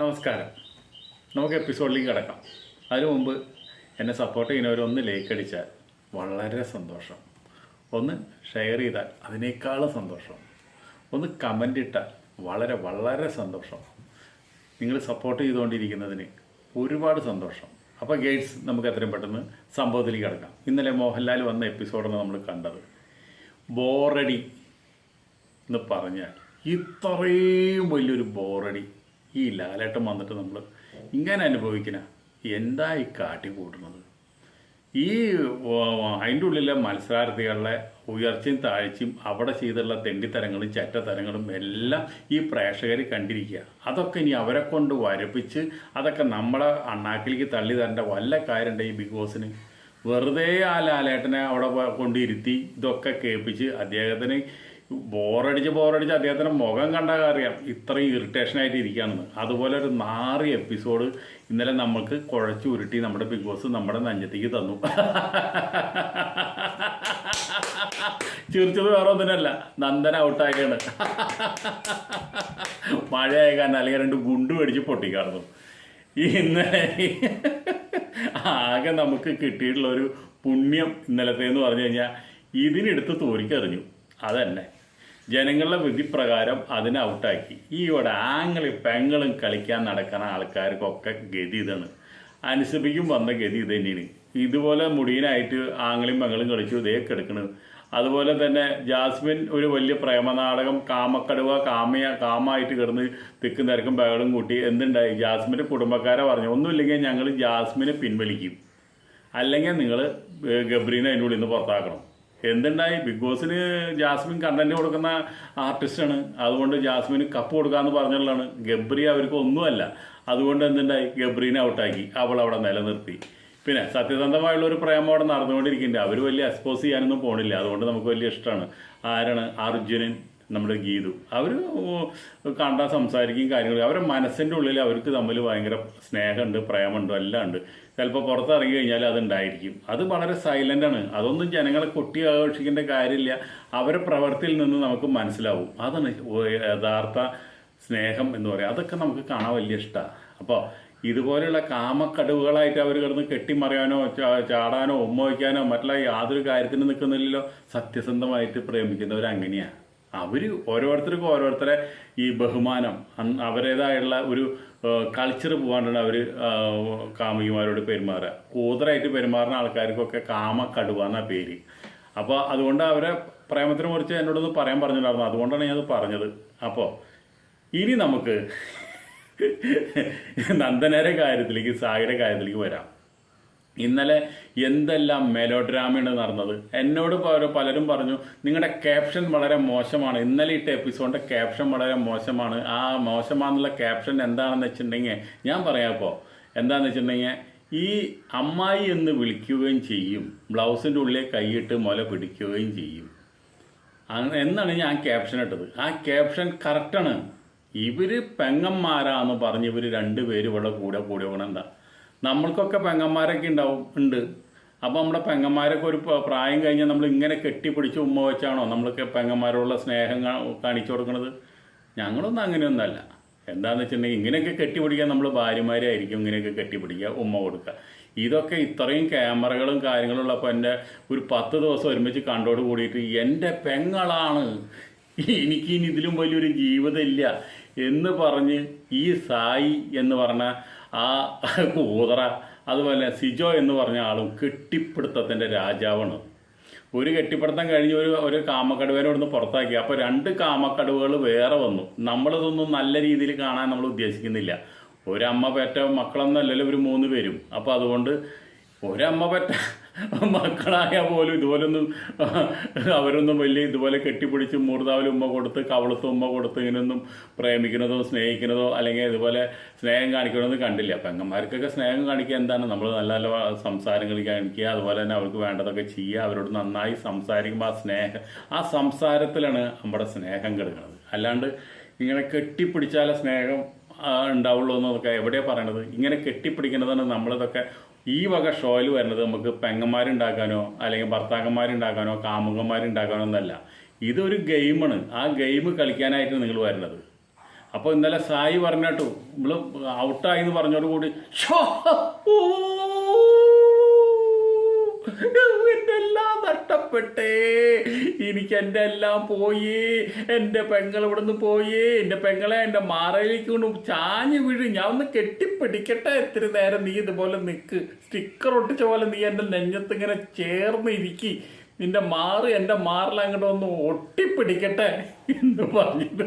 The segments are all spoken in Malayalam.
നമസ്കാരം. നമുക്ക് എപ്പിസോഡിലേക്ക് കിടക്കാം. അതിനു മുമ്പ് എന്നെ സപ്പോർട്ട് ചെയ്യുന്നവരൊന്ന് ലൈക്ക് അടിച്ചാൽ വളരെ സന്തോഷം. ഒന്ന് ഷെയർ ചെയ്താൽ അതിനേക്കാളും സന്തോഷം. ഒന്ന് കമന്റ് ഇട്ടാൽ വളരെ വളരെ സന്തോഷം. നിങ്ങൾ സപ്പോർട്ട് ചെയ്തുകൊണ്ടിരിക്കുന്നതിന് ഒരുപാട് സന്തോഷം. അപ്പോൾ ഗൈഡ്സ് നമുക്ക് എത്രയും പെട്ടെന്ന് സംഭവത്തിലേക്ക് കിടക്കാം. ഇന്നലെ മോഹൻലാൽ വന്ന എപ്പിസോഡാണ് നമ്മൾ കണ്ടത്. ബോറടി എന്ന് പറഞ്ഞാൽ ഇത്രയും വലിയൊരു ബോറടി ഈ ലാലേട്ടം വന്നിട്ട് നമ്മൾ ഇങ്ങനെ അനുഭവിക്കണ എന്താ ഈ കാട്ടി കൂട്ടുന്നത്? ഈ അതിന്റെ ഉള്ളിലെ മത്സരാർത്ഥികളുടെ ഉയർച്ചയും താഴ്ചയും അവിടെ ചെയ്തുള്ള തെണ്ടിത്തരങ്ങളും ചറ്റത്തരങ്ങളും എല്ലാം ഈ പ്രേക്ഷകർ കണ്ടിരിക്കുക. അതൊക്കെ ഇനി അവരെ കൊണ്ട് വരപ്പിച്ച് അതൊക്കെ നമ്മളെ അണ്ണാക്കിലേക്ക് തള്ളി തരേണ്ട വല്ല കാര്യമുണ്ട് ഈ ബിഗ് ബോസിന്? വെറുതെ ആ ലാലേട്ടനെ അവിടെ കൊണ്ടിരുത്തി ഇതൊക്കെ കേൾപ്പിച്ച് അദ്ദേഹത്തിന് ബോറടിച്ച് ബോറടിച്ച് അദ്ദേഹത്തിന്റെ മുഖം കണ്ടാൽ അറിയാം ഇത്രയും ഇറിറ്റേഷൻ ആയിട്ട് ഇരിക്കുകയാണെന്ന്. അതുപോലെ ഒരു നാറ് എപ്പിസോഡ് ഇന്നലെ നമ്മൾക്ക് കുഴച്ചു ഉരുട്ടി നമ്മുടെ ബിഗ് ബോസ് നമ്മുടെ നഞ്ചത്തേക്ക് തന്നു. ചിരിച്ചത് വേറെ ഒന്നിനല്ല നന്ദന ഔട്ടാക്കാണ് മഴയായ കാരണം അല്ലെങ്കിൽ രണ്ട് ഗുണ്ട് മേടിച്ച് പൊട്ടിക്കാറുന്നു. ഇന്നലെ ആകെ നമുക്ക് കിട്ടിയിട്ടുള്ള ഒരു പുണ്യം ഇന്നലത്തെ എന്ന് പറഞ്ഞു കഴിഞ്ഞാൽ ഇതിനെടുത്ത് തോരിക്കറിഞ്ഞു അതന്നെ. ജനങ്ങളുടെ വിധിപ്രകാരം അതിനെ ഔട്ടാക്കി. ഈ ഇവിടെ ആങ്ങളും പെങ്ങളും കളിക്കാൻ നടക്കുന്ന ആൾക്കാർക്കൊക്കെ ഗതി ഇതാണ്. അനുസരിപ്പിക്കും വന്ന ഗതി ഇത് തന്നെയാണ്. ഇതുപോലെ മുടിയനായിട്ട് ആങ്ങളും പെങ്ങളും കളിച്ചു ഇതേ കിടക്കണത് അതുപോലെ തന്നെ ജാസ്മിൻ ഒരു വലിയ പ്രേമനാടകം കാമക്കടുവ കാമയ കാമായിട്ട് കിടന്ന് തിക്കും തിരക്കും ബഹളും കൂട്ടി എന്തുണ്ടായി? ജാസ്മിന്റെ കുടുംബക്കാരെ പറഞ്ഞു ഒന്നുമില്ലെങ്കിൽ ഞങ്ങൾ ജാസ്മിനെ പിൻവലിക്കും. അല്ലെങ്കിൽ നിങ്ങൾ ഗബ്രീനെ അതിന്റെ ഉള്ളിൽ നിന്ന് പുറത്താക്കണം. എന്തുണ്ടായി? ബിഗ് ബോസിന് ജാസ്മിൻ കണ്ടന്റ് കൊടുക്കുന്ന ആർട്ടിസ്റ്റാണ് അതുകൊണ്ട് ജാസ്മിന് കപ്പ് കൊടുക്കാന്ന് പറഞ്ഞുള്ളതാണ്. ഗബ്രി അവർക്ക് ഒന്നുമല്ല. അതുകൊണ്ട് എന്തുണ്ടായി? ഗബ്രീനെ ഔട്ടാക്കി അവൾ അവിടെ നിലനിർത്തി. പിന്നെ സത്യസന്ധമായുള്ള ഒരു പ്രേമം അവിടെ നടന്നുകൊണ്ടിരിക്കുന്നുണ്ട്. അവർ വലിയ എക്സ്പോസ് ചെയ്യാനൊന്നും പോണില്ല. അതുകൊണ്ട് നമുക്ക് വലിയ ഇഷ്ടമാണ്. ആരാണ്? അർജുനൻ. നമ്മുടെ ഗീതു. അവർ കണ്ടാൽ സംസാരിക്കും കാര്യങ്ങൾ. അവരുടെ മനസ്സിന്റെ ഉള്ളിൽ അവർക്ക് തമ്മിൽ ഭയങ്കര സ്നേഹമുണ്ട് പ്രേമമുണ്ട് എല്ലാം ഉണ്ട്. ചിലപ്പോൾ പുറത്തിറങ്ങി കഴിഞ്ഞാൽ അതുണ്ടായിരിക്കും. അത് വളരെ സൈലന്റ് ആണ്. അതൊന്നും ജനങ്ങളെ കൊട്ടി ആഘോഷിക്കേണ്ട കാര്യമില്ല. അവരെ പ്രവൃത്തിയിൽ നിന്ന് നമുക്ക് മനസ്സിലാവും. അതാണ് യഥാർത്ഥ സ്നേഹം എന്ന് പറയുക അതൊക്കെ നമുക്ക് കാണാൻ വലിയ ഇഷ്ടമാണ് അപ്പോൾ ഇതുപോലെയുള്ള കാമക്കടവുകളായിട്ട് അവർ കിടന്ന് കെട്ടിമറിയാനോ ചാടാനോ ഉമ്മ വയ്ക്കാനോ മറ്റുള്ള യാതൊരു കാര്യത്തിനും നിൽക്കുന്നില്ലല്ലോ. സത്യസന്ധമായിട്ട് പ്രേമിക്കുന്നവർ അങ്ങനെയാണ് അവർ ഓരോരുത്തർക്കും ഓരോരുത്തരെ ഈ ബഹുമാനം അവരുടേതായുള്ള ഒരു കൾച്ചർ പോകാണ്ടാണ് അവർ കാമികമാരോട് പെരുമാറുക. കൂതറായിട്ട് പെരുമാറുന്ന ആൾക്കാർക്കൊക്കെ കാമ എന്നാ പേര്. അപ്പോൾ അതുകൊണ്ട് അവരെ പ്രേമത്തിനെ കുറിച്ച് എന്നോടൊന്ന് പറയാൻ പറഞ്ഞിട്ടുണ്ടായിരുന്നു. അതുകൊണ്ടാണ് ഞാനത് പറഞ്ഞത്. അപ്പോൾ ഇനി നമുക്ക് നന്ദനയുടെ കാര്യത്തിലേക്ക് സായിയുടെ കാര്യത്തിലേക്ക് വരാം. ഇന്നലെ എന്തെല്ലാം മെലോഡ്രാമയാണ് നടന്നത്? എന്നോട് പലരും പറഞ്ഞു നിങ്ങളുടെ ക്യാപ്ഷൻ വളരെ മോശമാണ്. ഇന്നലെ ഇട്ട എപ്പിസോഡിന്റെ ക്യാപ്ഷൻ വളരെ മോശമാണ്. ആ മോശമാണെന്നുള്ള ക്യാപ്ഷൻ എന്താണെന്ന് വെച്ചിട്ടുണ്ടെങ്കിൽ ഞാൻ പറയാം ഇപ്പോൾ എന്താണെന്ന് വെച്ചിട്ടുണ്ടെങ്കിൽ ഈ അമ്മായി എന്ന് വിളിക്കുകയും ചെയ്യും. ബ്ലൗസിന്റെ ഉള്ളിൽ കൈയിട്ട് മുല പിടിക്കുകയും ചെയ്യും. എന്നാണ് ഞാൻ ക്യാപ്ഷൻ ഇട്ടത്. ആ ക്യാപ്ഷൻ കറക്റ്റാണ് ഇവർ പെങ്ങന്മാരാന്ന് പറഞ്ഞ് ഇവർ രണ്ടുപേരും ഇവിടെ കൂടെ കൂടെ പോകണം എന്താ നമ്മൾക്കൊക്കെ പെങ്ങന്മാരൊക്കെ ഉണ്ടാവും ഉണ്ട്. അപ്പോൾ നമ്മുടെ പെങ്ങന്മാരൊക്കെ ഒരു പ്രായം കഴിഞ്ഞാൽ നമ്മൾ ഇങ്ങനെ കെട്ടിപ്പിടിച്ച് ഉമ്മ വെച്ചാണോ നമ്മൾക്ക് പെങ്ങന്മാരോടുള്ള സ്നേഹം കാണിച്ചു കൊടുക്കുന്നത് ഞങ്ങളൊന്നും അങ്ങനെയൊന്നുമല്ല. എന്താണെന്ന് വെച്ചിട്ടുണ്ടെങ്കിൽ ഇങ്ങനെയൊക്കെ കെട്ടിപ്പിടിക്കാൻ നമ്മൾ ഭാര്യമാരായിരിക്കും ഇങ്ങനെയൊക്കെ കെട്ടിപ്പിടിക്കുക ഉമ്മ കൊടുക്കുക. ഇതൊക്കെ ഇത്രയും ക്യാമറകളും കാര്യങ്ങളും ഉള്ളപ്പോൾ എന്റെ ഒരു പത്ത് ദിവസം ഒരുമിച്ച് കണ്ടോട് കൂടിയിട്ട് എന്റെ പെങ്ങളാണ്. എനിക്ക് ഇനി ഇതിലും വലിയൊരു ജീവിതമില്ല എന്ന് പറഞ്ഞ് ഈ സായി എന്ന് പറഞ്ഞ ആ കൂതറ അതുപോലെ സിജോ എന്ന് പറഞ്ഞ ആളും കെട്ടിപ്പിടുത്തത്തിന്റെ രാജാവാണ്. ഒരു കെട്ടിപ്പിടുത്തം കഴിഞ്ഞ് ഒരു ഒരു കാമക്കടുവേനെ ഇവിടുന്ന് പുറത്താക്കി. അപ്പോൾ രണ്ട് കാമക്കടുവകൾ വേറെ വന്നു. നമ്മളിതൊന്നും നല്ല രീതിയിൽ കാണാൻ നമ്മൾ ഉദ്ദേശിക്കുന്നില്ല. ഒരമ്മ പെറ്റ മക്കളൊന്നല്ലല്ലോ ഒരു മൂന്ന് പേരും. അപ്പോൾ അതുകൊണ്ട് ഒരമ്മ പെറ്റ മക്കളായാൽ പോലും ഇതുപോലൊന്നും അവരൊന്നും വലിയ ഇതുപോലെ കെട്ടിപ്പിടിച്ച് മൂർതാവിൽ ഉമ്മ കൊടുത്ത് കവളത്ത് ഉമ്മ കൊടുത്ത് ഇങ്ങനെയൊന്നും പ്രേമിക്കുന്നതോ സ്നേഹിക്കുന്നതോ അല്ലെങ്കിൽ ഇതുപോലെ സ്നേഹം കാണിക്കണമെന്ന് കണ്ടില്ല. പെങ്ങന്മാർക്കൊക്കെ സ്നേഹം കാണിക്കുക എന്താണ്? നമ്മൾ നല്ല നല്ല സംസാരങ്ങൾ കാണിക്കുക അതുപോലെ തന്നെ അവർക്ക് വേണ്ടതൊക്കെ ചെയ്യുക അവരോട് നന്നായി സംസാരിക്കുമ്പോൾ ആ സ്നേഹം ആ സംസാരത്തിലാണ് നമ്മുടെ സ്നേഹം കിടക്കുന്നത്. അല്ലാണ്ട് ഇങ്ങനെ കെട്ടിപ്പിടിച്ചാലേ സ്നേഹം ഉണ്ടാവുള്ളൂ എന്നൊക്കെ എവിടെയാണ് പറയണത്? ഇങ്ങനെ കെട്ടിപ്പിടിക്കുന്നതാണ് നമ്മളിതൊക്കെ ഈ വക ഷോയിൽ വരുന്നത് നമുക്ക് പെങ്ങന്മാരുണ്ടാക്കാനോ അല്ലെങ്കിൽ ഭർത്താക്കന്മാരുണ്ടാക്കാനോ കാമുകന്മാരുണ്ടാക്കാനോ എന്നല്ല ഇതൊരു ഗെയിമാണ്. ആ ഗെയിം കളിക്കാനായിട്ട് നിങ്ങൾ വരുന്നത്. അപ്പോൾ ഇന്നലെ സായി പറഞ്ഞിട്ടു നമ്മൾ ഔട്ടായി എന്ന് പറഞ്ഞോടുകൂടി ഷോ എല്ലാം നഷ്ടപ്പെട്ടേ. എനിക്ക് എന്റെ എല്ലാം പോയി. എന്റെ പെങ്ങൾ ഇവിടുന്ന് പോയി. എന്റെ പെങ്ങളെ എന്റെ മാറയിലേക്ക് കൊണ്ട് ചാഞ്ഞ് വീഴും. ഞാൻ ഒന്ന് കെട്ടിപ്പിടിക്കട്ടെ. ഇത്തിരി നേരം നീ ഇതുപോലെ നിൽക്ക് സ്റ്റിക്കർ ഒട്ടിച്ച പോലെ നീ എന്റെ നെഞ്ഞത്ത് ഇങ്ങനെ ചേർന്ന് ഇരിക്കി. നിന്റെ മാറ് എന്റെ മാറിൽ അങ്ങോട്ട് ഒന്ന് ഒട്ടിപ്പിടിക്കട്ടെ എന്ന് പറഞ്ഞത്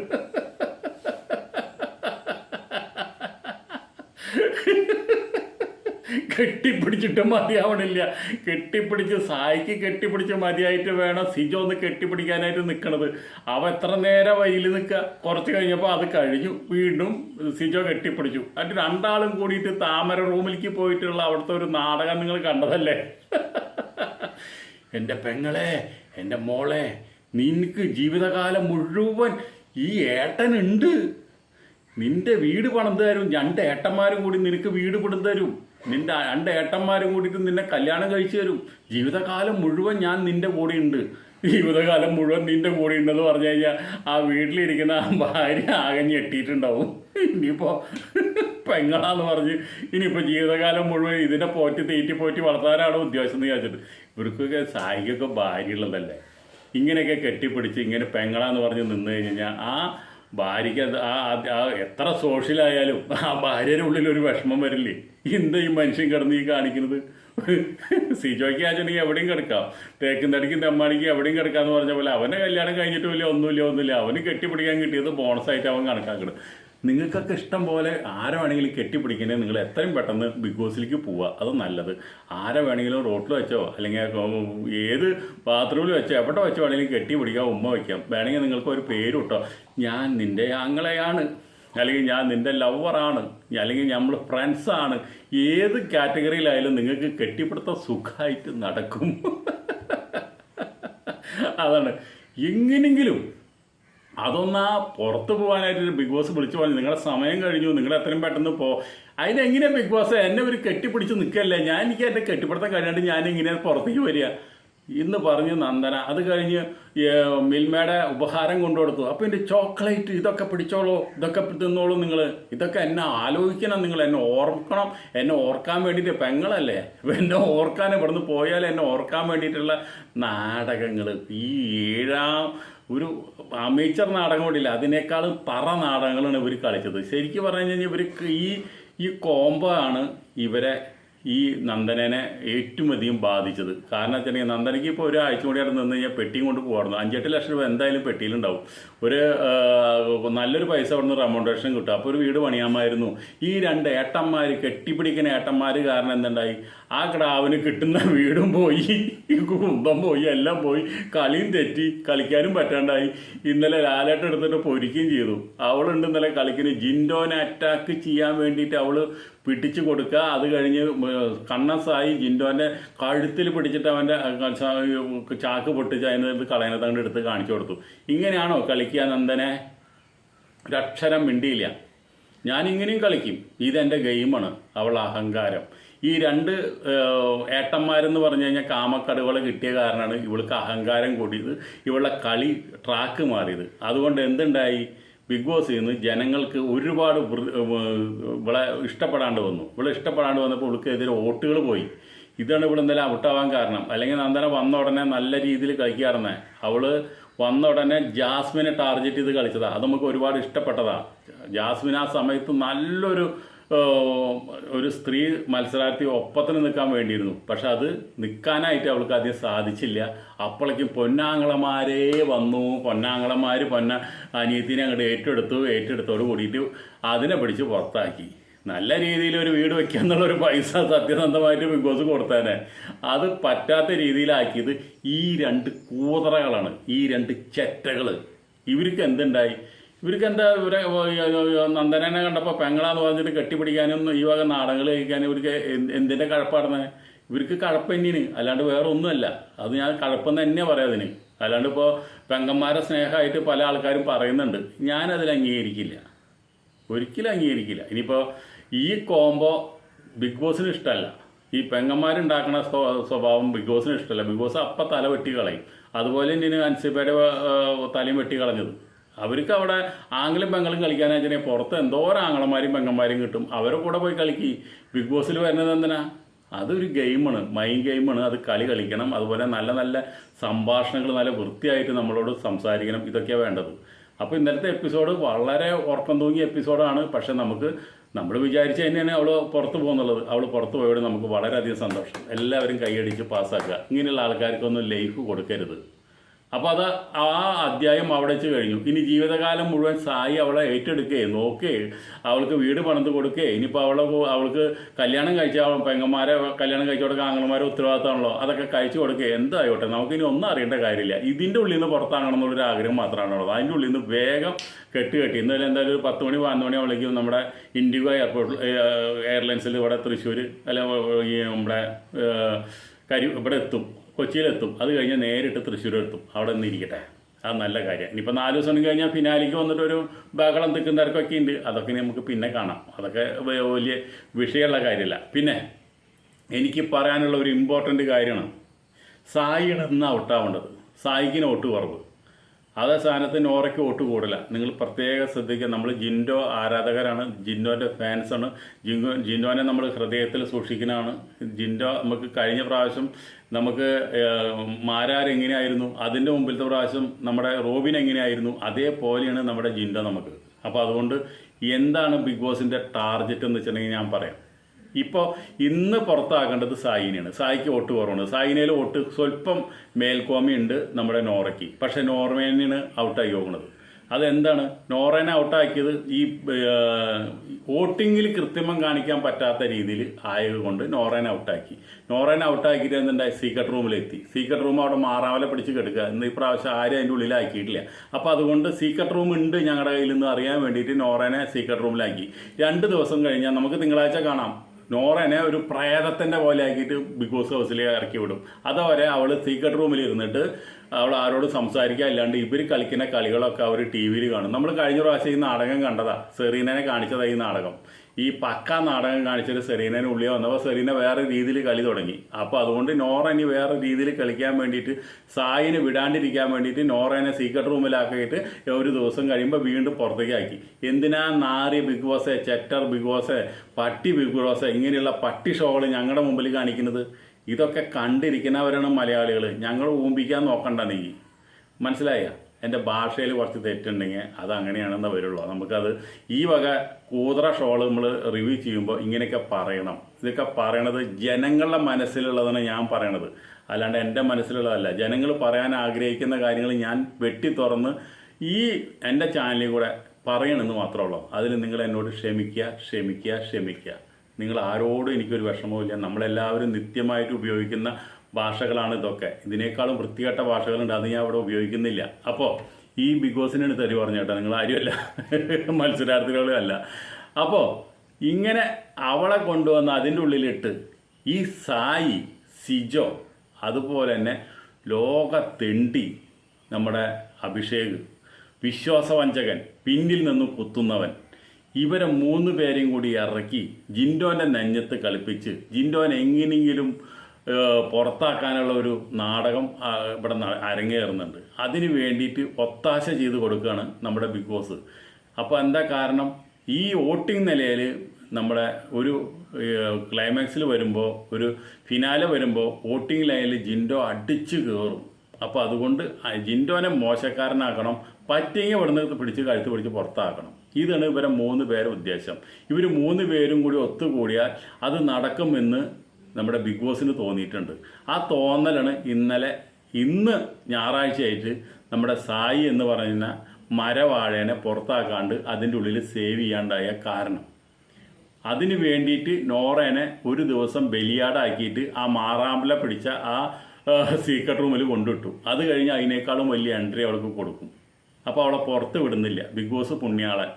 കെട്ടിപ്പിടിച്ചിട്ട് മതിയാവണില്ല. കെട്ടിപ്പിടിച്ച് സായിക്ക് കെട്ടിപ്പിടിച്ച് മതിയായിട്ട് വേണം സിജോ ഒന്ന് കെട്ടിപ്പിടിക്കാനായിട്ട് നിൽക്കണത് അവ എത്ര നേരം വയ്യിൽ നിൽക്കുക കുറച്ച് കഴിഞ്ഞപ്പോൾ അത് കഴിഞ്ഞു. വീണ്ടും സിജോ കെട്ടിപ്പിടിച്ചു. എന്നിട്ട് രണ്ടാളും കൂടിയിട്ട് താമര റൂമിലേക്ക് പോയിട്ടുള്ള അവിടുത്തെ ഒരു നാടകം നിങ്ങൾ കണ്ടതല്ലേ? എന്റെ പെങ്ങളെ എന്റെ മോളെ നിനക്ക് ജീവിതകാലം മുഴുവൻ ഈ ഏട്ടനുണ്ട് നിന്റെ വീട് പണിത് തരും. രണ്ട് ഏട്ടന്മാരും കൂടി നിനക്ക് വീട് പണിത് തരും. നിന്റെ രണ്ട് ഏട്ടന്മാരും കൂടിയിട്ട് നിന്നെ കല്യാണം കഴിച്ചു തരും. ജീവിതകാലം മുഴുവൻ ഞാൻ നിന്റെ കൂടെ ഉണ്ട് ജീവിതകാലം മുഴുവൻ നിന്റെ കൂടെ ഉണ്ടെന്ന് പറഞ്ഞു കഴിഞ്ഞാൽ ആ വീട്ടിലിരിക്കുന്ന ആ ഭാര്യ ആകെ ഞെട്ടിയിട്ടുണ്ടാവും. ഇനിയിപ്പോൾ പെങ്ങളാന്ന് പറഞ്ഞ് ഇനിയിപ്പോൾ ജീവിതകാലം മുഴുവൻ ഇതിനെ പോറ്റി തീറ്റി പോറ്റി വളർത്താനാണ് ഉദ്ദേശം എന്ന് വിചാരിച്ചിട്ട് ഇവർക്കൊക്കെ സായിക്കൊക്കെ ഭാര്യ ഉള്ളതല്ലേ ഇങ്ങനെയൊക്കെ കെട്ടിപ്പിടിച്ച് ഇങ്ങനെ പെങ്ങളാന്ന് പറഞ്ഞ് നിന്ന് കഴിഞ്ഞാൽ ആ ഭാര്യയ്ക്ക് ആ എത്ര സോഷ്യലായാലും ആ ഭാര്യയുടെ ഉള്ളിൽ ഒരു വിഷമം വരില്ലേ? എന്താ ഈ മനുഷ്യൻ കിടന്ന് ഈ കാണിക്കുന്നത്? സിജോയ്ക്ക് ആച്ചണെങ്കിൽ എവിടെയും കിടക്കാം. തേക്കും തടിക്കും തെമ്മാടിക്കും എവിടെയും കിടക്കാന്ന് പറഞ്ഞ പോലെ അവനെ കല്യാണം കഴിഞ്ഞിട്ടുമില്ല ഒന്നുമില്ല ഒന്നുമില്ല. അവന് കെട്ടിപ്പിടിക്കാൻ കിട്ടിയത് ബോണസായിട്ട് അവൻ കണക്കാക്കണം. നിങ്ങൾക്കൊക്കെ ഇഷ്ടം പോലെ ആരെ വേണമെങ്കിലും കെട്ടിപ്പിടിക്കണേ? നിങ്ങൾ എത്രയും പെട്ടെന്ന് ബിഗ് ബോസിലേക്ക് പോവുക അത് നല്ലത്. ആരെ വേണമെങ്കിലും റോട്ടിൽ വെച്ചോ അല്ലെങ്കിൽ ഏത് ബാത്റൂമിൽ വെച്ചോ എവിടെ വെച്ചോ വേണമെങ്കിലും കെട്ടിപ്പിടിക്കാം ഉമ്മ വയ്ക്കാം വേണമെങ്കിൽ നിങ്ങൾക്ക് ഒരു പേര് കിട്ടോ ഞാൻ നിന്റെ ആങ്ങളെയാണ്. അല്ലെങ്കിൽ ഞാൻ നിന്റെ ലവറാണ് അല്ലെങ്കിൽ നമ്മൾ ഫ്രണ്ട്സാണ് ഏത് കാറ്റഗറിയിലായാലും നിങ്ങൾക്ക് കെട്ടിപ്പിടുത്ത സുഖമായിട്ട് നടക്കും. അതാണ്. എങ്ങനെങ്കിലും അതൊന്നാ പുറത്ത് പോകാനായിട്ട് ഒരു ബിഗ് ബോസ് വിളിച്ചു പറഞ്ഞു നിങ്ങളുടെ സമയം കഴിഞ്ഞു നിങ്ങൾ എത്രയും പെട്ടെന്ന് പോ. അതിനെങ്ങനെ ബിഗ് ബോസ് എന്നെ ഒരു കെട്ടിപ്പിടിച്ച് നിൽക്കല്ലേ ഞാൻ എനിക്ക് എന്റെ കെട്ടിപ്പിടുത്തം കഴിഞ്ഞിട്ട് ഞാൻ ഇങ്ങനെ പുറത്തേക്ക് വരിക. ഇന്ന് പറഞ്ഞു നന്ദന. അത് കഴിഞ്ഞ് മിൽമയുടെ ഉപഹാരം കൊണ്ടുകൊടുത്തു. അപ്പോൾ എന്റെ ചോക്ലേറ്റ് ഇതൊക്കെ പിടിച്ചോളൂ ഇതൊക്കെ തിന്നോളൂ നിങ്ങൾ ഇതൊക്കെ എന്നെ ആലോചിക്കണം നിങ്ങൾ എന്നെ ഓർക്കണം. എന്നെ ഓർക്കാൻ വേണ്ടിയിട്ട് പെങ്ങളല്ലേ? എന്നെ ഓർക്കാൻ ഇവിടുന്ന് പോയാൽ എന്നെ ഓർക്കാൻ വേണ്ടിയിട്ടുള്ള നാടകങ്ങൾ ഈ ഏഴാം ഒരു അമേച്ചർ നാടകം കൂടിയില്ല അതിനേക്കാളും പറ നാടകങ്ങളാണ് ഇവർ കളിച്ചത്. ശരിക്കും പറഞ്ഞു കഴിഞ്ഞാൽ ഇവർക്ക് ഈ ഈ കോംബോ ആണ് ഇവരെ ഈ നന്ദനനെ ഏറ്റവും അധികം ബാധിച്ചത്. കാരണം വെച്ചിട്ടുണ്ടെങ്കിൽ നന്ദനയ്ക്ക് ഇപ്പോൾ ഒരാഴ്ച കൂടി അവിടെ നിന്ന് കഴിഞ്ഞാൽ പെട്ടിയും കൊണ്ട് പോകാറുണ്ട് അഞ്ചെട്ട് ലക്ഷം രൂപ എന്തായാലും പെട്ടിയിലുണ്ടാവും. ഒരു നല്ലൊരു പൈസ അവിടെ നിന്ന് റെമോണ്ടേഷൻ കിട്ടും. അപ്പോൾ ഒരു വീട് പണിയാമായിരുന്നു. ഈ രണ്ട് ഏട്ടന്മാർ കെട്ടിപ്പിടിക്കുന്ന ഏട്ടന്മാർ കാരണം എന്തുണ്ടായി? ആ കിടാവിന് കിട്ടുന്ന വീടും പോയി കുടുംബം പോയി എല്ലാം പോയി. കളിയും തെറ്റി കളിക്കാനും പറ്റാണ്ടായി. ഇന്നലെ ലാലേട്ട് എടുത്തിട്ട് പൊരിക്കുകയും ചെയ്തു. അവളുണ്ട് ഇന്നലെ കളിക്കുന്ന ജിൻഡോനെ അറ്റാക്ക് ചെയ്യാൻ വേണ്ടിയിട്ട് അവൾ പിടിച്ചു കൊടുക്കുക. അത് കഴിഞ്ഞ് കണ്ണസായി ജിൻഡോന്റെ കഴുത്തിൽ പിടിച്ചിട്ട് അവന്റെ ചാക്ക് പൊട്ടിച്ച് അതിനകത്ത് കളയണത് അങ്ങോട്ട് എടുത്ത് കാണിച്ചു കൊടുത്തു. ഇങ്ങനെയാണോ കളിക്കുക നന്ദനെ? ഒരക്ഷരം മിണ്ടിയില്ല. ഞാനിങ്ങനെയും കളിക്കും. ഇതെന്റെ ഗെയിമാണ്. അവൾ അഹങ്കാരം. ഈ രണ്ട് ഏട്ടന്മാരെന്ന് പറഞ്ഞു കഴിഞ്ഞാൽ കാമക്കടുവളെ കിട്ടിയ കാരണമാണ് ഇവൾക്ക് അഹങ്കാരം കൂടിയത്. ഇവളുടെ കളി ട്രാക്ക് മാറിയത്. അതുകൊണ്ട് എന്തുണ്ടായി? ബിഗ് ബോസിൽ നിന്ന് ജനങ്ങൾക്ക് ഒരുപാട് ഇവളെ ഇഷ്ടപ്പെടാണ്ട് വന്നു. ഇവളെ ഇഷ്ടപ്പെടാണ്ട് വന്നപ്പോൾ ഇവൾക്കെതിരെ വോട്ടുകൾ പോയി. ഇതാണ് ഇവിടെ എന്തായാലും ഔട്ടാവാൻ കാരണം. അല്ലെങ്കിൽ നന്ദന വന്ന ഉടനെ നല്ല രീതിയിൽ കളിക്കാറുന്നത് അവൾ വന്ന ഉടനെ ജാസ്മിനെ ടാർഗറ്റ് ചെയ്ത് കളിച്ചതാണ് അത് നമുക്ക് ഒരുപാട് ഇഷ്ടപ്പെട്ടതാണ് ജാസ്മിൻ ആ സമയത്ത് നല്ലൊരു ഒരു സ്ത്രീ മത്സരാർത്ഥി ഒപ്പത്തിന് നിൽക്കാൻ വേണ്ടിയിരുന്നു. പക്ഷെ അത് നിൽക്കാനായിട്ട് അവൾക്ക് ആദ്യം സാധിച്ചില്ല. അപ്പോഴേക്കും പൊന്നാങ്ങളമാരേ വന്നു. പൊന്നാങ്ങളമാർ പൊന്ന അനിയത്തിനെ അങ്ങോട്ട് ഏറ്റെടുത്തു. ഏറ്റെടുത്തോട് കൂടിയിട്ട് അതിനെ പിടിച്ച് പുറത്താക്കി. നല്ല രീതിയിൽ ഒരു വീട് വെക്കുക എന്നുള്ള ഒരു പൈസ സത്യസന്ധമായിട്ട് ബിഗ് ബോസ് കൊടുത്തേനെ അത് പറ്റാത്ത രീതിയിലാക്കിയത് ഈ രണ്ട് കൂതറകളാണ്. ഈ രണ്ട് ചെറ്റകൾ ഇവർക്ക് എന്തുണ്ടായി? ഇവർക്ക് എന്താ ഇവരെ നന്ദനനെ കണ്ടപ്പോൾ പെങ്ങളാന്ന് പറഞ്ഞിട്ട് കെട്ടിപ്പിടിക്കാനും ഈ വക നാടകങ്ങൾ കഴിക്കാനും ഇവർക്ക് എന്ത് എന്തിന്റെ കഴപ്പാടുന്നത് ഇവർക്ക് കഴപ്പ് തന്നെയാണ്. അല്ലാണ്ട് വേറെ ഒന്നുമല്ല. അത് ഞാൻ കഴപ്പെന്ന് തന്നെ പറയാം അതിന്. അല്ലാണ്ട് ഇപ്പോൾ പെങ്ങന്മാരെ സ്നേഹമായിട്ട് പല ആൾക്കാരും പറയുന്നുണ്ട്. ഞാനതിൽ അംഗീകരിക്കില്ല. ഒരിക്കലും അംഗീകരിക്കില്ല. ഇനിയിപ്പോൾ ഈ കോംബോ ബിഗ് ബോസിന് ഇഷ്ടമല്ല. ഈ പെങ്ങന്മാരുണ്ടാക്കുന്ന സ്വ- സ്വഭാവം ബിഗ് ബോസിന് ഇഷ്ടമല്ല. ബിഗ് ബോസ് അപ്പം തല വെട്ടി കളയും. അതുപോലെ തന്നെയാണ് അൻസിബയുടെ തലയും വെട്ടി കളഞ്ഞത്. അവർക്ക് അവിടെ ആംഗലും പെങ്ങളും കളിക്കാനാച്ചാൽ പുറത്ത് എന്തോരം ആങ്ങളമാരും പെങ്ങന്മാരും കിട്ടും. അവരെ കൂടെ പോയി കളിക്കി. ബിഗ് ബോസിൽ വരുന്നത് എന്തിനാ? അതൊരു ഗെയിമാണ്. മൈൻഡ് ഗെയിമാണ്. അത് കളി കളിക്കണം. അതുപോലെ നല്ല നല്ല സംഭാഷണങ്ങൾ നല്ല വൃത്തിയായിട്ട് നമ്മളോട് സംസാരിക്കണം. ഇതൊക്കെയാണ് വേണ്ടത്. അപ്പോൾ ഇന്നലത്തെ എപ്പിസോഡ് വളരെ ഉറക്കം തൂങ്ങിയ എപ്പിസോഡാണ്. പക്ഷെ നമുക്ക് നമ്മൾ വിചാരിച്ച തന്നെയാണ് അവൾ പുറത്ത് പോകുന്നുള്ളത്. അവൾ പുറത്ത് പോയോട് നമുക്ക് വളരെയധികം സന്തോഷം. എല്ലാവരും കൈയടിച്ച് പാസ്സാക്കുക. ഇങ്ങനെയുള്ള ആൾക്കാർക്കൊന്നും ലൈഫ് കൊടുക്കരുത്. അപ്പോൾ അത് ആ അധ്യായം അവിടെ വെച്ച് കഴിഞ്ഞു. ഇനി ജീവിതകാലം മുഴുവൻ സായി അവളെ ഏറ്റെടുക്കേ നോക്കേ അവൾക്ക് വീട് പണിത് കൊടുക്കേ ഇനിയിപ്പോൾ അവളെ അവൾക്ക് കല്യാണം കഴിച്ച പെങ്ങന്മാരെ കല്യാണം കഴിച്ചു കൊടുക്കുക ആങ്ങളമാരെ ഉത്തരവാദിത്തമാണല്ലോ അതൊക്കെ കഴിച്ചു കൊടുക്കുക എന്തായോട്ടെ നമുക്കിനി ഒന്നും അറിയേണ്ട കാര്യമില്ല. ഇതിന്റെ ഉള്ളിൽ നിന്ന് പുറത്താകണം എന്നുള്ളൊരു ആഗ്രഹം മാത്രമാണുള്ളത്. അതിന്റെ ഉള്ളിൽ നിന്ന് വേഗം കെട്ട് കെട്ടി ഇന്നലെ എന്തായാലും ഒരു പത്ത് മണി പതിനൊന്ന് മണി ആവുമ്പോഴേക്കും നമ്മുടെ ഇൻഡിഗോ എയർപോർട്ടിൽ എയർലൈൻസിൽ ഇവിടെ തൃശ്ശൂർ അല്ല നമ്മുടെ കരി ഇവിടെ എത്തും. കൊച്ചിയിലെത്തും. അത് കഴിഞ്ഞാൽ നേരിട്ട് തൃശ്ശൂർ എത്തും അവിടെ നിന്ന് ഇരിക്കട്ടെ അത് നല്ല കാര്യം. ഇനിയിപ്പോൾ നാല് ദിവസം കഴിഞ്ഞാൽ ഫിനാലിക്ക് വന്നിട്ട് ഒരു ബഹളം തിക്കും തിരക്കൊക്കെ ഉണ്ട് അതൊക്കെ നമുക്ക് പിന്നെ കാണാം. അതൊക്കെ വലിയ വിഷയമുള്ള കാര്യമല്ല. പിന്നെ എനിക്ക് പറയാനുള്ള ഒരു ഇമ്പോർട്ടന്റ് കാര്യമാണ്. സായിയുടെ ഇന്ന് ഔട്ടാവേണ്ടത്. സായിക്കിന് വോട്ട് കുറവ്. അതേ സാധനത്തിന് ഓറയ്ക്ക് വോട്ട് കൂടില്ല നിങ്ങൾ പ്രത്യേകം ശ്രദ്ധിക്കുക. നമ്മൾ ജിൻഡോ ആരാധകരാണ്. ജിൻഡോന്റെ ഫാൻസാണ് ജിൻഡോ ജിൻഡോനെ നമ്മൾ ഹൃദയത്തിൽ സൂക്ഷിക്കുന്നതാണ്. ജിൻഡോ നമുക്ക് കഴിഞ്ഞ പ്രാവശ്യം നമുക്ക് മാരാർ എങ്ങനെയായിരുന്നു? അതിന്റെ മുമ്പിലത്തെ പ്രാവശ്യം നമ്മുടെ റോബിൻ എങ്ങനെയായിരുന്നു? അതേപോലെയാണ് നമ്മുടെ ജിൻഡ നമുക്ക്. അപ്പോൾ അതുകൊണ്ട് എന്താണ് ബിഗ് ബോസിന്റെ ടാർഗറ്റ് എന്ന് വെച്ചിട്ടുണ്ടെങ്കിൽ ഞാൻ പറയാം. ഇപ്പോൾ ഇന്ന് പുറത്താക്കേണ്ടത് സായിനെയാണ്. സായിക്ക് വോട്ട് കുറവുണ്ട് സായിനയിൽ വോട്ട് സ്വല്പം മേൽക്കോമയുണ്ട് നമ്മുടെ നോറയ്ക്ക്. പക്ഷേ നോർവേനാണ് ഔട്ടായി പോകുന്നത്. അതെന്താണ്? നോറേനെ ഔട്ടാക്കിയത് ഈ വോട്ടിങ്ങിൽ കൃത്രിമം കാണിക്കാൻ പറ്റാത്ത രീതിയിൽ ആയതുകൊണ്ട് നോറേനെ ഔട്ടാക്കി. നോറേനെ ഔട്ടാക്കിയിട്ട് എന്തുണ്ടായി? സീക്രട്ട് റൂമിലെത്തി. സീക്രട്ട് റൂം അവിടെ മാറാവല പിടിച്ച് കിടക്കുക. ഇന്ന് ഈ പ്രാവശ്യം ആരും അതിന്റെ ഉള്ളിലാക്കിയിട്ടില്ല. അപ്പോൾ അതുകൊണ്ട് സീക്രട്ട് റൂം ഉണ്ട് ഞങ്ങളുടെ കയ്യിൽ നിന്ന് അറിയാൻ വേണ്ടിയിട്ട് നോറേനെ സീക്രട്ട് റൂമിലാക്കി. രണ്ട് ദിവസം കഴിഞ്ഞാൽ നമുക്ക് തിങ്കളാഴ്ച കാണാം. നോറനെ ഒരു പ്രേതത്തിന്റെ പോലെ ആക്കിയിട്ട് ബിഗ് ബോസ് ഹൗസിലേക്ക് ഇറക്കി വിടും. അതുവരെ അവൾ സീക്രട്ട് റൂമിൽ ഇരുന്നിട്ട് അവൾ ആരോട് സംസാരിക്കുക അല്ലാണ്ട് ഇവർ കളിക്കുന്ന കളികളൊക്കെ അവർ ടി വിയിൽ കാണും. നമ്മൾ കഴിഞ്ഞ പ്രാവശ്യം ഈ നാടകം കണ്ടതാ സെറീനനെ കാണിച്ചതാ ഈ നാടകം. ഈ പക്ക നാടകം കാണിച്ചിട്ട് സെറീനനെ ഉള്ളിൽ വന്നപ്പോൾ സെറീന വേറെ രീതിയിൽ കളി തുടങ്ങി. അപ്പോൾ അതുകൊണ്ട് നോറ ഇനി വേറെ രീതിയിൽ കളിക്കാൻ വേണ്ടിയിട്ട് സായിനെ വിടാണ്ടിരിക്കാൻ വേണ്ടിയിട്ട് നോറേനെ സീക്രട്ട് റൂമിലാക്കിയിട്ട് ഒരു ദിവസം കഴിയുമ്പോൾ വീണ്ടും പുറത്തേക്ക് ആക്കി. എന്തിനാ നാറി ബിഗ് ബോസ് ചെറ്റർ ബിഗ് ബോസ് പട്ടി ബിഗ് ബോസ് ഇങ്ങനെയുള്ള പട്ടി ഷോകൾ ഞങ്ങളുടെ മുമ്പിൽ കാണിക്കുന്നത്? ഇതൊക്കെ കണ്ടിരിക്കുന്നവരാണ് മലയാളികൾ ഞങ്ങൾ ഊമ്പിക്കാൻ നോക്കണ്ട നീ. മനസ്സിലായ? എന്റെ ഭാഷയിൽ കുറച്ച് തെറ്റുണ്ടെങ്കിൽ അത് അങ്ങനെയാണെന്ന് വരുള്ളൂ. നമുക്കത് ഈ വക കൂതറ ഷോൾ നമ്മൾ റിവ്യൂ ചെയ്യുമ്പോൾ ഇങ്ങനെയൊക്കെ പറയണം. ഇതൊക്കെ പറയണത് ജനങ്ങളുടെ മനസ്സിലുള്ളതാണ് ഞാൻ പറയണത്. അല്ലാണ്ട് എന്റെ മനസ്സിലുള്ളതല്ല. ജനങ്ങൾ പറയാൻ ആഗ്രഹിക്കുന്ന കാര്യങ്ങൾ ഞാൻ വെട്ടി തുറന്ന് ഈ എന്റെ ചാനലിൽ കൂടെ പറയണമെന്ന് മാത്രമേ ഉള്ളൂ. അതിന് നിങ്ങൾ എന്നോട് ക്ഷമിക്കുക ക്ഷമിക്കുക ക്ഷമിക്കുക. നിങ്ങൾ ആരോടും എനിക്കൊരു വിഷമവുമില്ല നമ്മളെല്ലാവരും നിത്യമായിട്ട് ഉപയോഗിക്കുന്ന ഭാഷകളാണ് ഇതൊക്കെ. ഇതിനേക്കാളും വൃത്തികെട്ട ഭാഷകളുണ്ട്. അത് ഞാൻ അവിടെ ഉപയോഗിക്കുന്നില്ല. അപ്പോൾ ഈ ബിഗ് ബോസിനാണ് തെറി പറഞ്ഞു കേട്ടോ. നിങ്ങൾ ആരുമല്ല. മത്സരാർത്ഥികളും അല്ല. അപ്പോൾ ഇങ്ങനെ അവളെ കൊണ്ടുവന്ന് അതിന്റെ ഉള്ളിലിട്ട് ഈ സായി സിജോ അതുപോലെ തന്നെ ലോക തെണ്ടി നമ്മുടെ അഭിഷേക് വിശ്വാസവഞ്ചകൻ പിന്നിൽ നിന്ന് കുത്തുന്നവൻ ഇവരെ മൂന്ന് പേരെയും കൂടി ഇറക്കി ജിൻഡോന്റെ നെഞ്ഞത്ത് കളിപ്പിച്ച് ജിൻഡോൻ എങ്ങനെയെങ്കിലും പുറത്താക്കാനുള്ള ഒരു നാടകം ഇവിടെ അരങ്ങേറുന്നുണ്ട്. അതിന് വേണ്ടിയിട്ട് ഒത്താശ ചെയ്ത് കൊടുക്കുകയാണ് നമ്മുടെ ബിഗ് ബോസ്. അപ്പോൾ എന്താ കാരണം? ഈ വോട്ടിംഗ് നിലയിൽ നമ്മുടെ ഒരു ക്ലൈമാക്സിൽ വരുമ്പോൾ ഒരു ഫിനാലെ വരുമ്പോൾ വോട്ടിംഗ് ലൈനിൽ ജിൻഡോ അടിച്ചു കയറും. അപ്പോൾ അതുകൊണ്ട് ജിൻഡോനെ മോശക്കാരനാക്കണം പറ്റിയെങ്കിൽ ഇവിടുന്ന് പിടിച്ച് കഴുത്ത് പിടിച്ച് പുറത്താക്കണം. ഇതാണ് ഇവരെ മൂന്ന് പേരെ ഉദ്ദേശം. ഇവർ മൂന്ന് പേരും കൂടി ഒത്തുകൂടിയാൽ അത് നടക്കുമെന്ന് നമ്മുടെ ബിഗ് ബോസിന് തോന്നിയിട്ടുണ്ട്. ആ തോന്നലാണ് ഇന്നലെ ഇന്ന് ഞായറാഴ്ചയായിട്ട് നമ്മുടെ സായി എന്ന് പറയുന്ന മരവാഴേനെ പുറത്താക്കാണ്ട് അതിന്റെ ഉള്ളിൽ സേവ് ചെയ്യാണ്ടായ കാരണം. അതിന് വേണ്ടിയിട്ട് നോറേനെ ഒരു ദിവസം ബലിയാടാക്കിയിട്ട് ആ മാറാമ്പല പിടിച്ച ആ സീക്രട്ട് റൂമിൽ കൊണ്ടിട്ടു. അത് കഴിഞ്ഞ് അതിനേക്കാളും വലിയ എൻട്രി അവൾക്ക് കൊടുക്കും. അപ്പോൾ അവളെ പുറത്ത് വിടുന്നില്ല. ബിഗ് ബോസ് പുണ്യാളൻ.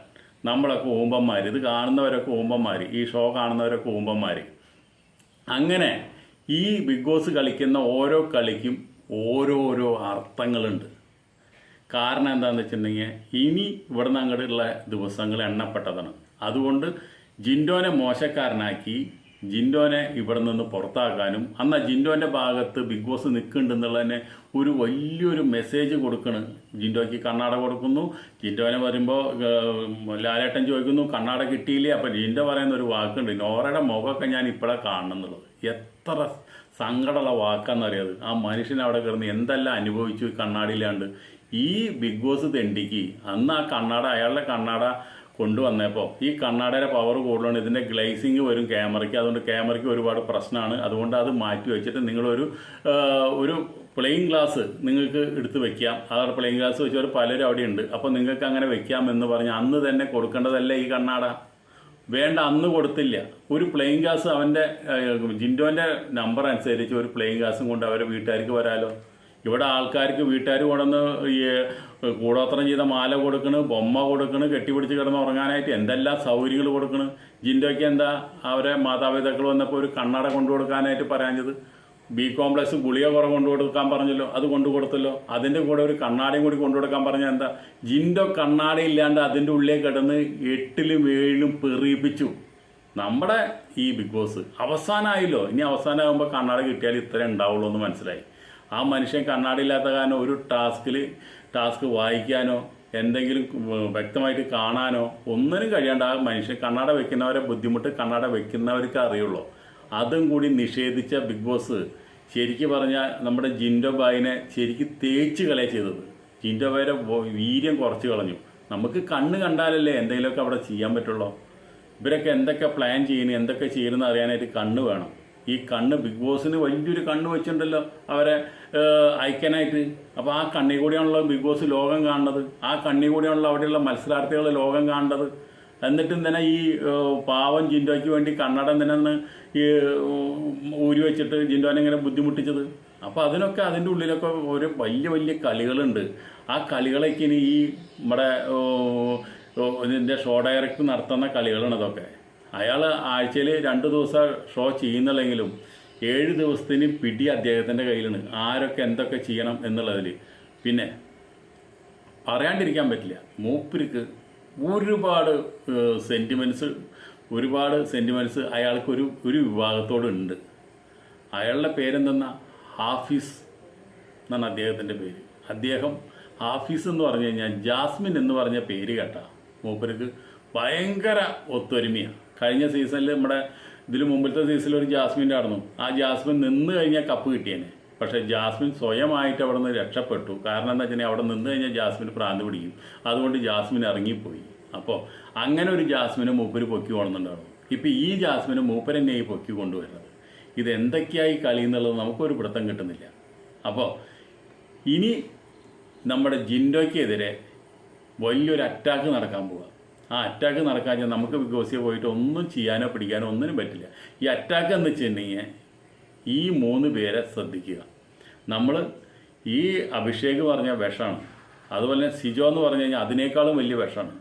നമ്മളൊക്കെ ഊമ്പന്മാർ ഇത് കാണുന്നവരൊക്കെ ഊമ്പന്മാർ ഈ ഷോ കാണുന്നവരൊക്കെ ഊമ്പന്മാർ അങ്ങനെ ഈ ബിഗ് ബോസ് കളിക്കുന്ന ഓരോ കളിക്കും ഓരോരോ അർത്ഥങ്ങളുണ്ട്. കാരണം എന്താണെന്ന് വെച്ചിട്ടുണ്ടെങ്കിൽ ഇനി ഇവിടെ നിന്ന് അങ്ങോട്ടുള്ള ദിവസങ്ങൾ എണ്ണപ്പെട്ടതാണ്. അതുകൊണ്ട് ജിൻഡോനെ മോശക്കാരനാക്കി ജിൻഡോനെ ഇവിടെ നിന്ന് പുറത്താക്കാനും അന്ന് ജിൻഡോന്റെ ഭാഗത്ത് ബിഗ് ബോസ് നിൽക്കുന്നുണ്ടെന്നുള്ളതിനെ ഒരു വലിയൊരു മെസ്സേജ് കൊടുക്കണ്. ജിൻഡോയ്ക്ക് കണ്ണാട കൊടുക്കുന്നു. ജിൻഡോനെ വരുമ്പോൾ ലാലേട്ടൻ ചോദിക്കുന്നു കണ്ണാട കിട്ടിയില്ലേ? അപ്പം ജിൻഡോ പറയുന്ന ഒരു വാക്കുണ്ട്. നോറയുടെ മുഖമൊക്കെ ഞാൻ ഇപ്പോഴാണ് കാണുന്നുള്ളത്. എത്ര സങ്കടമുള്ള വാക്കാന്നറിയത് ആ മനുഷ്യൻ അവിടെ കിടന്ന് എന്തെല്ലാം അനുഭവിച്ചു കണ്ണാടിയിലാണ്ട്. ഈ ബിഗ് ബോസ് തെണ്ടിക്ക് അന്ന് ആ കണ്ണാട അയാളുടെ കണ്ണാട കൊണ്ടുവന്നപ്പോൾ ഈ കണ്ണാടയുടെ പവർ കൂടുതലാണ് ഇതിന്റെ ഗ്ലേസിങ് വരും ക്യാമറയ്ക്ക് അതുകൊണ്ട് ക്യാമറയ്ക്ക് ഒരുപാട് പ്രശ്നമാണ് അതുകൊണ്ട് അത് മാറ്റി വെച്ചിട്ട് നിങ്ങളൊരു ഒരു പ്ലെയിൻ ഗ്ലാസ് നിങ്ങൾക്ക് എടുത്ത് വെക്കാം. ആ പ്ലെയിൻ ഗ്ലാസ് വെച്ചവർ പലരും അവിടെ ഉണ്ട്. അപ്പോൾ നിങ്ങൾക്ക് അങ്ങനെ വെക്കാം എന്ന് പറഞ്ഞ് അന്ന് തന്നെ കൊടുക്കേണ്ടതല്ലേ ഈ കണ്ണാട? വേണ്ട അന്ന് കൊടുത്തില്ല. ഒരു പ്ലെയിൻ ഗ്ലാസ് അവന്റെ ജിൻഡോന്റെ നമ്പർ അനുസരിച്ച് ഒരു പ്ലെയിൻ ഗ്ലാസും കൊണ്ട് അവരെ വീട്ടുകാർക്ക് വരാലോ. ഇവിടെ ആൾക്കാർക്ക് വീട്ടുകാർ കൊണ്ടുവന്ന് ഈ കൂടോത്രം ചെയ്ത മാല കൊടുക്കണ് ബൊമ്മ കൊടുക്കണ് കെട്ടിപ്പിടിച്ച് കിടന്ന് ഉറങ്ങാനായിട്ട് എന്തെല്ലാം സൗകര്യങ്ങൾ കൊടുക്കണ്? ജിൻഡോയ്ക്ക് എന്താ അവരെ മാതാപിതാക്കൾ വന്നപ്പോൾ ഒരു കണ്ണട കൊണ്ടു കൊടുക്കാനായിട്ട് പറയാഞ്ഞത് ബി കോംപ്ലക്സ് ഗുളിക കുറവ് കൊണ്ടു കൊടുക്കാൻ പറഞ്ഞല്ലോ അത് കൊണ്ടു കൊടുത്തല്ലോ. അതിന്റെ കൂടെ ഒരു കണ്ണാടിയും കൂടി കൊണ്ടു കൊടുക്കാൻ പറഞ്ഞാൽ എന്താ? ജിൻഡോ കണ്ണാടി ഇല്ലാണ്ട് അതിന്റെ ഉള്ളിൽ കിടന്ന് എട്ടിലും ഏഴിലും പെറിയിപ്പിച്ചു നമ്മുടെ ഈ ബിഗ് ബോസ് അവസാനമായില്ലോ ഇനി അവസാനമാകുമ്പോൾ കണ്ണാടി കിട്ടിയാൽ ഇത്രേ ഉണ്ടാവുള്ളൂ എന്ന് മനസ്സിലായി. ആ മനുഷ്യൻ കണ്ണാടിയില്ലാത്ത കാരണം ഒരു ടാസ്കിൽ ടാസ്ക് വായിക്കാനോ എന്തെങ്കിലും വ്യക്തമായിട്ട് കാണാനോ ഒന്നിനും കഴിയാണ്ട് ആ മനുഷ്യൻ കണ്ണാട വെക്കുന്നവരെ ബുദ്ധിമുട്ട് കണ്ണാട വെക്കുന്നവർക്ക് അറിയുള്ളൂ. അതും കൂടി നിഷേധിച്ച ബിഗ് ബോസ് ശരിക്ക് പറഞ്ഞാൽ നമ്മുടെ ജിൻഡോ ബായിനെ ശരിക്ക് തേച്ച് കളയ ചെയ്തത്. ജിൻഡോ ബായിയുടെ വീര്യം കുറച്ച് കളഞ്ഞു. നമുക്ക് കണ്ണ് കണ്ടാലല്ലേ എന്തെങ്കിലുമൊക്കെ അവിടെ ചെയ്യാൻ പറ്റുള്ളൂ. ഇവരൊക്കെ എന്തൊക്കെ പ്ലാൻ ചെയ്യുന്നു എന്തൊക്കെ ചെയ്യുന്നു അറിയാനായിട്ട് കണ്ണ് വേണം. ഈ കണ്ണ് ബിഗ് ബോസിന് വലിയൊരു കണ്ണ് വെച്ചിട്ടുണ്ടല്ലോ അവരെ അയക്കാനായിട്ട്. അപ്പോൾ ആ കണ്ണി കൂടിയാണല്ലോ ബിഗ് ബോസ് ലോകം കാണുന്നത്. ആ കണ്ണി കൂടിയാണല്ലോ അവിടെയുള്ള മത്സരാർത്ഥികൾ ലോകം കാണുന്നത്. എന്നിട്ടും തന്നെ ഈ പാവം ജിൻഡോയ്ക്ക് വേണ്ടി കണ്ണട തന്നെ ഈ ഊരി വെച്ചിട്ട് ജിൻഡോനെ ഇങ്ങനെ ബുദ്ധിമുട്ടിച്ചത്. അപ്പോൾ അതിനൊക്കെ അതിന്റെ ഉള്ളിലൊക്കെ ഒരു വലിയ വലിയ കളികളുണ്ട്. ആ കളികളൊക്കെ ഇനി ഈ നമ്മുടെ ഇതിന്റെ ഷോ ഡയറക്റ്റ് നടത്തുന്ന കളികളാണ് ഇതൊക്കെ. അയാൾ ആഴ്ചയിൽ രണ്ട് ദിവസം ഷോ ചെയ്യുന്നില്ലെങ്കിലും ഏഴ് ദിവസത്തിന് പിടി അദ്ദേഹത്തിന്റെ കയ്യിലാണ് ആരൊക്കെ എന്തൊക്കെ ചെയ്യണം എന്നുള്ളതിൽ. പിന്നെ പറയാണ്ടിരിക്കാൻ പറ്റില്ല. മൂപ്പർക്ക് ഒരുപാട് സെന്റിമെന്റ്സ് ഒരുപാട് സെന്റിമെന്റ്സ് അയാൾക്കൊരു ഒരു ഒരു വിഭാഗത്തോടുണ്ട്. അയാളുടെ പേരെന്തെന്നാ? ഹാഫീസ് എന്നാണ് അദ്ദേഹത്തിന്റെ പേര്. അദ്ദേഹം ഹാഫീസ് എന്ന് പറഞ്ഞു കഴിഞ്ഞാൽ ജാസ്മിൻ എന്ന് പറഞ്ഞ പേര് കേട്ട. മൂപ്പർക്ക് ഭയങ്കര ഒത്തൊരുമയാണ്. കഴിഞ്ഞ സീസണിൽ നമ്മുടെ ഇതിന് മുമ്പിലത്തെ സീസണിൽ ഒരു ജാസ്മിന്റെ ആയിരുന്നു. ആ ജാസ്മിൻ നിന്ന് കഴിഞ്ഞാൽ കപ്പ് കിട്ടിയേനെ. പക്ഷേ ജാസ്മിൻ സ്വയമായിട്ട് അവിടെ നിന്ന് രക്ഷപ്പെട്ടു. കാരണം എന്താ വെച്ചാൽ അവിടെ നിന്ന് കഴിഞ്ഞാൽ ജാസ്മിന് പ്രാന്ത് പിടിക്കും. അതുകൊണ്ട് ജാസ്മിൻ ഇറങ്ങിപ്പോയി. അപ്പോൾ അങ്ങനെ ഒരു ജാസ്മിനെ മൂപ്പര് പൊക്കി കൊണ്ടുണ്ടായിരുന്നു ഇപ്പം ഈ ജാസ്മിനെ മൂപ്പര് തന്നെയായി പൊക്കി കൊണ്ടുവരുന്നത് ഇത് എന്തൊക്കെയായി കളി എന്നുള്ളത് നമുക്കൊരു പിടുത്തം കിട്ടുന്നില്ല. അപ്പോൾ ഇനി നമ്മുടെ ജിൻഡോയ്ക്കെതിരെ വലിയൊരു അറ്റാക്ക് നടക്കാൻ പോവുക ആ അറ്റാക്ക് നടക്കാൻ വെച്ചാൽ നമുക്ക് ബോസിൽ പോയിട്ട് ഒന്നും ചെയ്യാനോ പിടിക്കാനോ ഒന്നിനും പറ്റില്ല. ഈ അറ്റാക്ക് എന്ന് വെച്ചിട്ടുണ്ടെങ്കിൽ ഈ മൂന്ന് പേരെ ശ്രദ്ധിക്കുക. നമ്മൾ ഈ അഭിഷേക് പറഞ്ഞ വിഷമാണ്. അതുപോലെ തന്നെ സിജോ എന്ന് പറഞ്ഞു കഴിഞ്ഞാൽ അതിനേക്കാളും വലിയ വിഷമാണ്.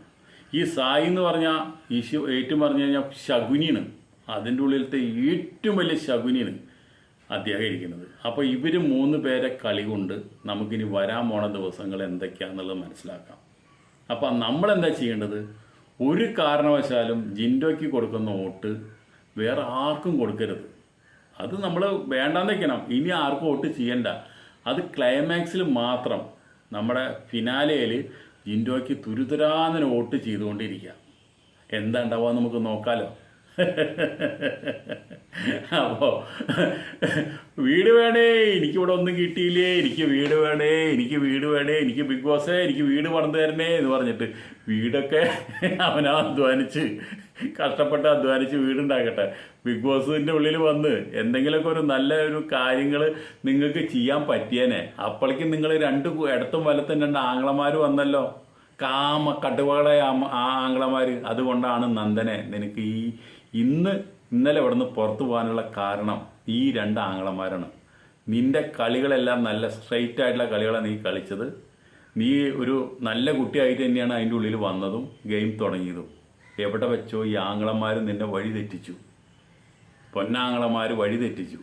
ഈ സായി എന്ന് പറഞ്ഞാൽ ഈ ശു ഏറ്റവും പറഞ്ഞു കഴിഞ്ഞാൽ ശകുനിയാണ്. അതിന്റെ ഉള്ളിലത്തെ ഏറ്റവും വലിയ ശകുനിയാണ് അദ്ദേഹം ഇരിക്കുന്നത്. അപ്പോൾ ഇവർ മൂന്ന് പേരെ കളി കൊണ്ട് നമുക്കിനി വരാൻ പോണ ദിവസങ്ങൾ എന്തൊക്കെയാണെന്നുള്ളത് മനസ്സിലാക്കാം. അപ്പം നമ്മളെന്താ ചെയ്യേണ്ടത്? ഒരു കാരണവശാലും ജിൻഡോയ്ക്ക് കൊടുക്കുന്ന വോട്ട് വേറെ ആർക്കും കൊടുക്കരുത്. അത് നമ്മൾ വേണ്ടാന്ന് വെക്കണം. ഇനി ആർക്കും വോട്ട് ചെയ്യണ്ട. അത് ക്ലൈമാക്സിൽ മാത്രം നമ്മുടെ ഫിനാലയിൽ ജിൻഡോയ്ക്ക് തുരുതുരാന്നിന് വോട്ട് ചെയ്തുകൊണ്ടിരിക്കുക. എന്താ ഉണ്ടാവുക നമുക്ക് നോക്കാലോ? അപ്പോൾ വീട് വേണേ എനിക്കിവിടെ ഒന്നും കിട്ടിയില്ലേ? എനിക്ക് വീട് വേണേ എനിക്ക് വീട് വേണേ എനിക്ക് ബിഗ് ബോസേ എനിക്ക് വീട് പണിത് തരണേ എന്ന് പറഞ്ഞിട്ട് വീടൊക്കെ അവനാ അധ്വാനിച്ച് കഷ്ടപ്പെട്ട് അധ്വാനിച്ച് വീടുണ്ടാക്കട്ടെ. ബിഗ് ബോസിന്റെ ഉള്ളിൽ വന്ന് എന്തെങ്കിലുമൊക്കെ ഒരു നല്ല ഒരു കാര്യങ്ങൾ നിങ്ങൾക്ക് ചെയ്യാൻ പറ്റിയേനെ. അപ്പോഴേക്കും നിങ്ങൾ രണ്ട് ഇടത്തും വലത്തും രണ്ട് ആംഗ്ലമാർ വന്നല്ലോ. കാമ കടുവകളെ ആ ആംഗ്ലമാർ അതുകൊണ്ടാണ് നന്ദനെ നിനക്ക് ഈ ഇന്ന് ഇന്നലെ ഇവിടുന്ന് പുറത്തു പോകാനുള്ള കാരണം ഈ രണ്ട് ആങ്ങളമാരാണ്. നിന്റെ കളികളെല്ലാം നല്ല സ്ട്രൈറ്റ് ആയിട്ടുള്ള കളികളാണ് നീ കളിച്ചത്. നീ ഒരു നല്ല കുട്ടിയായിട്ട് തന്നെയാണ് അതിന്റെ ഉള്ളിൽ വന്നതും ഗെയിം തുടങ്ങിയതും. എവിടെ വെച്ചോ ഈ ആംഗ്ലന്മാർ നിന്നെ വഴി തെറ്റിച്ചു. പൊന്നാങ്ങളമാർ വഴി തെറ്റിച്ചു.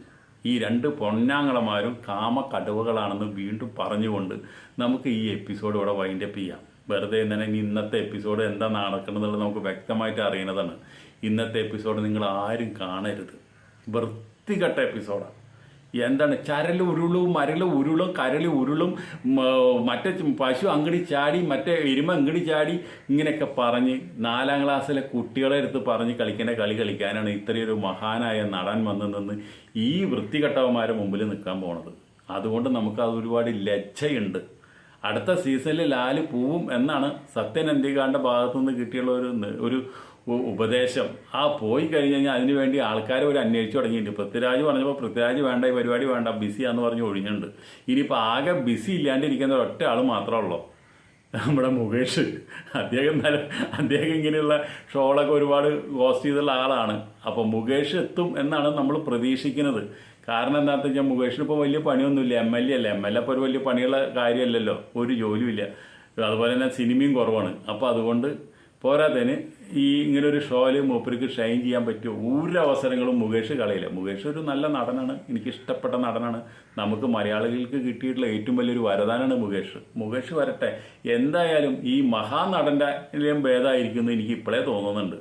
ഈ രണ്ട് പൊന്നാങ്ങളമാരും കാമ കടുവകളാണെന്ന് വീണ്ടും പറഞ്ഞുകൊണ്ട് നമുക്ക് ഈ എപ്പിസോഡ് ഇവിടെ വൈൻഡപ്പ് ചെയ്യാം. വെറുതെ തന്നെ ഇനി ഇന്നത്തെ എപ്പിസോഡ് എന്താ നടക്കണമെന്നുള്ളത് നമുക്ക് വ്യക്തമായിട്ട് അറിയുന്നതാണ് ഇന്നത്തെ എപ്പിസോഡ് നിങ്ങൾ ആരും കാണരുത്. വൃത്തികെട്ട എപ്പിസോഡാണ് എന്താണ്? ചരൽ ഉരുളും മരൽ ഉരുളും കരൽ ഉരുളും മറ്റേ പശു അങ്ങടി ചാടി മറ്റേ എരുമ അങ്ങടി ചാടി ഇങ്ങനെയൊക്കെ പറഞ്ഞ് നാലാം ക്ലാസ്സിലെ കുട്ടികളെ അടുത്ത് പറഞ്ഞ് കളിക്കേണ്ട കളി കളിക്കാനാണ് ഇത്രയൊരു മഹാനായ നടൻ വന്ന് നിന്ന് ഈ വൃത്തികെട്ടവന്മാരെ മുമ്പിൽ നിൽക്കാൻ പോണത്. അതുകൊണ്ട് നമുക്ക് അത് ഒരുപാട് ലജ്ജയുണ്ട്. അടുത്ത സീസണിൽ ലാൽ പോവും എന്നാണ് സത്യൻ എന്തികാണ്ട ഭാഗത്തു നിന്ന് കിട്ടിയുള്ള ഒരു ഒരു ഉപദേശം. ആ പോയി കഴിഞ്ഞ് കഴിഞ്ഞാൽ അതിനു വേണ്ടി ആൾക്കാർ ഒരു അന്വേഷിച്ചു തുടങ്ങിയിട്ടുണ്ട്. പൃഥ്വിരാജ് പറഞ്ഞപ്പോൾ പൃഥ്വിരാജ് വേണ്ട ഈ പരിപാടി വേണ്ട ബിസിയാന്ന് പറഞ്ഞ് ഒഴിഞ്ഞിട്ടുണ്ട്. ഇനിയിപ്പോൾ ആകെ ബിസി ഇല്ലാണ്ടിരിക്കുന്ന ഒറ്റ ആൾ മാത്രമേ ഉള്ളൂ. നമ്മുടെ മുകേഷ്. അദ്ദേഹം നല്ല അദ്ദേഹം ഇങ്ങനെയുള്ള ഷോകളൊക്കെ ഒരുപാട് ഹോസ്റ്റ് ചെയ്തുള്ള ആളാണ്. അപ്പോൾ മുകേഷ് എത്തും എന്നാണ് നമ്മൾ പ്രതീക്ഷിക്കുന്നത്. കാരണം എന്താണെന്ന് വെച്ചാൽ മുകേഷിന് ഇപ്പോൾ വലിയ പണിയൊന്നുമില്ല. എം എൽ എ അല്ലേ? എം എൽ എ ഇപ്പോൾ ഒരു വലിയ പണിയുള്ള കാര്യമല്ലല്ലോ. ഒരു ജോലിയും ഇല്ല അതുപോലെ തന്നെ സിനിമയും കുറവാണ്. അപ്പോൾ അതുകൊണ്ട് പോരാത്തതിന് ഈ ഇങ്ങനെ ഒരു ഷോയിൽ മൂപ്പർക്ക് ഷൈൻ ചെയ്യാൻ പറ്റിയ ഒരു അവസരങ്ങളും മുകേഷ് കളയില്ല. മുകേഷ് ഒരു നല്ല നടനാണ്. എനിക്ക് ഇഷ്ടപ്പെട്ട നടനാണ്. നമുക്ക് മലയാളികൾക്ക് കിട്ടിയിട്ടുള്ള ഏറ്റവും വലിയൊരു വരദാനാണ് മുകേഷ്. മുകേഷ് വരട്ടെ. എന്തായാലും ഈ മഹാനടന്റെ ഭേദമായിരിക്കുന്നു എനിക്ക് ഇപ്പോഴേ തോന്നുന്നുണ്ട്.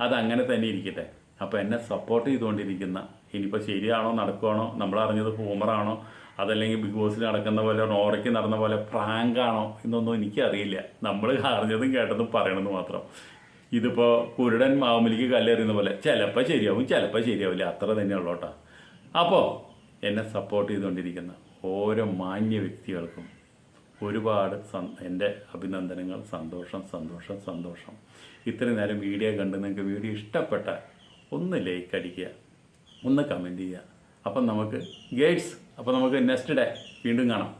അതങ്ങനെ തന്നെ ഇരിക്കട്ടെ. അപ്പോൾ എന്നെ സപ്പോർട്ട് ചെയ്തുകൊണ്ടിരിക്കുന്ന ഇനിയിപ്പോൾ ശരിയാണോ നടക്കുവാണോ നമ്മൾ ഹൂമറാണോ അതല്ലെങ്കിൽ ബിഗ് ബോസിൽ നടക്കുന്ന പോലെ നോറയ്ക്ക് നടന്ന പോലെ പ്രാങ്കാണോ എന്നൊന്നും എനിക്കറിയില്ല. നമ്മൾ അറിഞ്ഞതും കേട്ടതും പറയണമെന്ന് മാത്രം. ഇതിപ്പോൾ കുരുടൻ മാവുമലിക്ക് കല്ലെറിയുന്ന പോലെ ചിലപ്പോൾ ശരിയാവും ചിലപ്പോൾ ശരിയാവില്ല. അത്ര തന്നെ കേട്ടോ. അപ്പോൾ എന്നെ സപ്പോർട്ട് ചെയ്തുകൊണ്ടിരിക്കുന്ന ഓരോ മാന്യ വ്യക്തികൾക്കും ഒരുപാട് സന് എന്റെ അഭിനന്ദനങ്ങൾ. സന്തോഷം സന്തോഷം സന്തോഷം. ഇത്രയും നേരം വീഡിയോ കണ്ട് നിങ്ങൾക്ക് വീഡിയോ ഇഷ്ടപ്പെട്ട ഒന്ന് ലൈക്ക് അടിക്കുക ഒന്ന് കമന്റ് ചെയ്യുക. അപ്പം നമുക്ക് ഗൈഡ്സ് അപ്പം നമുക്ക് നെക്സ്റ്റ് ഡേ വീണ്ടും കാണാം.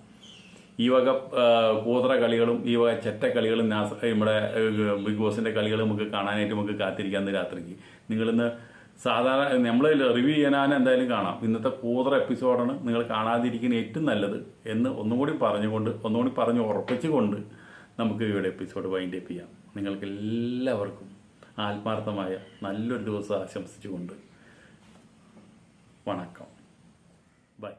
ഈ വക പൂത്ര കളികളും ഈ വക ചെറ്റ കളികളും നാസ- നമ്മുടെ ബിഗ് ബോസിന്റെ കളികളും നമുക്ക് കാണാനായിട്ട് നമുക്ക് കാത്തിരിക്കാം ഇന്ന് രാത്രിക്ക്. നിങ്ങളിന്ന് സാധാരണ നമ്മൾ റിവ്യൂ ചെയ്യാൻ എന്തായാലും കാണാം. ഇന്നത്തെ കൂതറ എപ്പിസോഡാണ് നിങ്ങൾ കാണാതിരിക്കുന്ന ഏറ്റവും നല്ലത് എന്ന് ഒന്നുകൂടി പറഞ്ഞുകൊണ്ട് ഒന്നുകൂടി പറഞ്ഞ് ഉറപ്പിച്ചുകൊണ്ട് നമുക്ക് ഇവിടെ എപ്പിസോഡ് വൈൻഡ് അപ്പ് ചെയ്യാം. നിങ്ങൾക്ക് എല്ലാവർക്കും ആത്മാർത്ഥമായ നല്ലൊരു ദിവസം ആശംസിച്ചുകൊണ്ട് വണക്കം. ബൈ